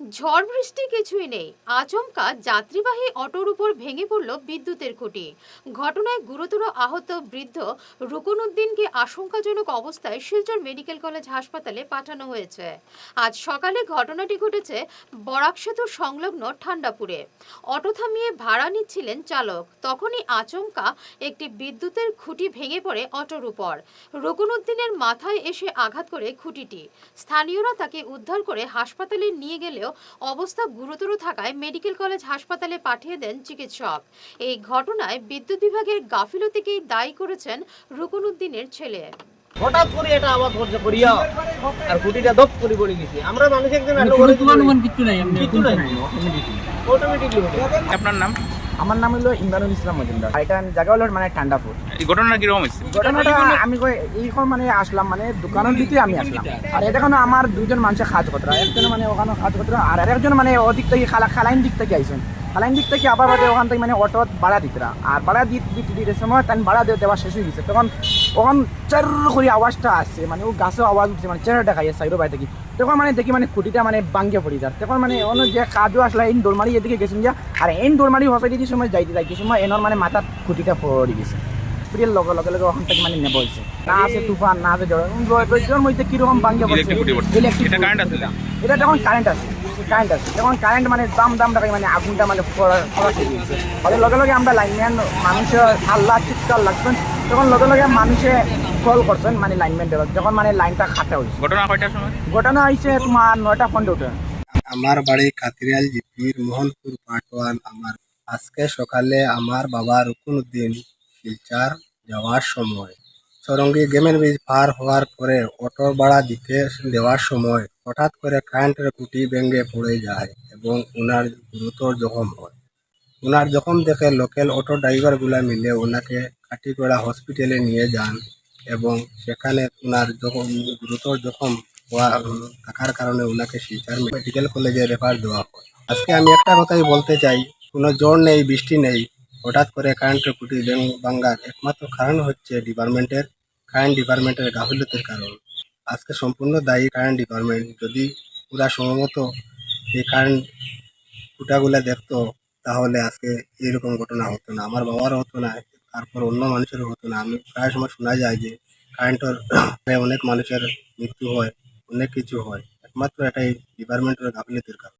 ঝড় বৃষ্টি কিছুই নেই। আচমকা যাত্রীবাহী অটোর উপর ভেঙে পড়ল বিদ্যুতের খুঁটি। ঘটনায় গুরুতর আহত বৃদ্ধ রুকনউদ্দিনকে আশঙ্কাজনক অবস্থায় শিলচর মেডিকেল কলেজ হাসপাতালে পাঠানো হয়েছে। আজ সকালে ঘটনাটি ঘটেছে বরাক সেতু সংলগ্ন ঠান্ডাপুরে। অটো থামিয়ে ভাড়া নিচ্ছিলেন চালক। তখনই আচমকা একটি বিদ্যুতের খুঁটি ভেঙে পড়ে অটোর উপর। রুকনউদ্দিনের মাথায় এসে আঘাত করে খুঁটিটি। স্থানীয়রা তাকে উদ্ধার করে হাসপাতালে নিয়ে গেলেও অবস্থা গুরুতর থাকায় মেডিকেল কলেজ হাসপাতালে পাঠিয়ে দেন চিকিৎসক। এই ঘটনায় বিদ্যুৎ বিভাগের গাফিলতিকেই দায়ী করেছেন রুকনউদ্দিনের ছেলে। হঠাৎ করে এটা আওয়াজ করছে করিয়া আর গুটিটা দপ করে পড়ে গেছে। আমরা মানুষ একজন আলো কোনো করে তুমানুমান কিচ্ছু নাই এমনি নাই। অটোমেটিকলি আপনার নাম? আমার নাম হলো ইমরানুল ইসলাম মজুমদার। এটা জায়গা হলো মানে ঠান্ডাপুর এই ঘটনা কীরকম হয়েছে? ঘটনাটা আমি কই এইখন মানে আসলাম মানে দোকানের দিতে আমি আসলাম। আর এটা কোনো আমার দুজন মানুষের কাজ একজন মানে ওখানে কাজ করতে আর একজন মানে অধিক থেকে খালা খালাইন দিক থেকে আইসেন খালাইন দিক থেকে আবার বাদে ওখান থেকে মানে অটো ভাড়া দিত আর ভাড়া দিতে দিতে দিতে সময় তাই ভাড়া দিয়ে দেওয়া শেষ হয়ে গেছে। তখন ওখান চার করে আওয়াজটা আসছে। মানে ও গাছে আওয়াজ উঠছে মানে চেহারা দেখাই সাইডো বাড়ি থেকে তখন মানে দেখি মানে খুঁটিটা মানে বাঙ্গে পড়ি যায়। তখন মানে অন্য যে কাজও আসলে এই দোলমারি এদিকে গেছেন যা আর দোলমারি হসাই দিতে সময় যাইতে যাইতে সময় এনর মানে মাথার খুঁটিটা পড়ে গেছে। খুঁটির লগে লগে লগে ওখান থেকে মানে নেব হয়েছে না আছে তুফান না মধ্যে কীরকম পড়ছে এটা? এটা কারেন্ট আছে কারেন্ট আছে তখন কারেন্ট মানে দাম দাম টাকায় মানে আগুনটা মানে ফলে লগে লগে আমরা লাইনম্যান মানুষের হাল্লা চিৎকার লাগছেন তখন লগে লগে মানুষে কল করছেন মানে লাইনম্যান যখন মানে লাইনটা খাটা হয়েছে ঘটনা কয়টার সময় ঘটনা হয়েছে তোমার নয়টা উঠে আমার বাড়ি কাতিরিয়াল জিপির মোহনপুর পাটওয়ান আমার আজকে সকালে আমার বাবা রুকুনুদ্দিন শিলচার যাওয়ার সময়। সরঙ্গি গেমের ব্রিজ পার হওয়ার পরে অটো ভাড়া দিতে দেওয়ার সময় হঠাৎ করে কারেন্টের খুঁটি ভেঙে পড়ে যায় এবং ওনার গুরুতর জখম হয়। ওনার জখম দেখে লোকাল অটো ড্রাইভারগুলা মিলে ওনাকে কাটিগড়া হসপিটালে নিয়ে যান এবং সেখানে ওনার জখম, গুরুতর জখম হওয়া থাকার কারণে ওনাকে শিলচর মেডিকেল কলেজে রেফার দেওয়া হয়। আজকে আমি একটা কথাই বলতে চাই, কোনো জ্বর নেই, বৃষ্টি নেই। হঠাৎ করে কারেন্টের খুঁটি ভেঙ- ভাঙ্গার একমাত্র কারণ হচ্ছে ডিপার্টমেন্টের, কারেন্ট ডিপার্টমেন্টের গাফিলতির কারণ। আজকে সম্পূর্ণ দায়ী কারেন্ট ডিপার্টমেন্ট। যদি পুরা সময়মত এই কারেন্ট খুঁটাগুলা দেখতো, তাহলে আজকে এরকম ঘটনা হতো না। আমার বাবারও হতো না, তারপর অন্য মানুষেরও হতো না। আমি প্রায় সময় শোনা যায় যে কারেন্টের অনেক মানুষের মৃত্যু হয়, অনেক কিছু হয়। একমাত্র এটাই ডিপার্টমেন্টের গাফিলতির কারণ।